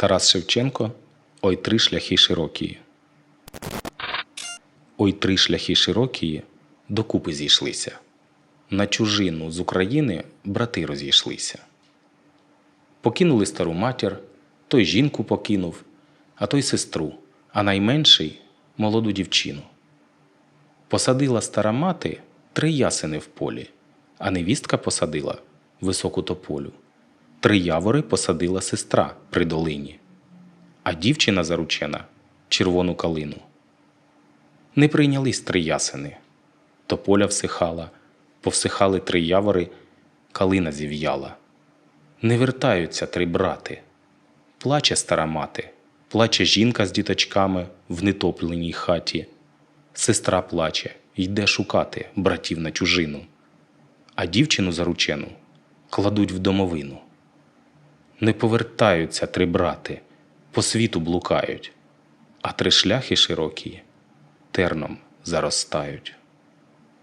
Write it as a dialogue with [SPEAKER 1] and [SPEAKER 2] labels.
[SPEAKER 1] Тарас Шевченко Ой три шляхи широкі. Ой три шляхи широкі докупи зійшлися. На чужину з України брати розійшлися. Покинули стару матір, той жінку покинув, а той сестру, а найменший молоду дівчину. Посадила стара мати три ясени в полі, а невістка посадила високу тополю. Три явори посадила сестра при долині, а дівчина заручена червону калину. Не прийнялись три ясени. Тополя всихала, повсихали три явори, калина зів'яла. Не вертаються три брати. Плаче стара мати, плаче жінка з діточками в нетопленій хаті. Сестра плаче, йде шукати братів на чужину, а дівчину заручену кладуть в домовину. Не повертаються три брати, по світу блукають, а три шляхи широкі терном заростають.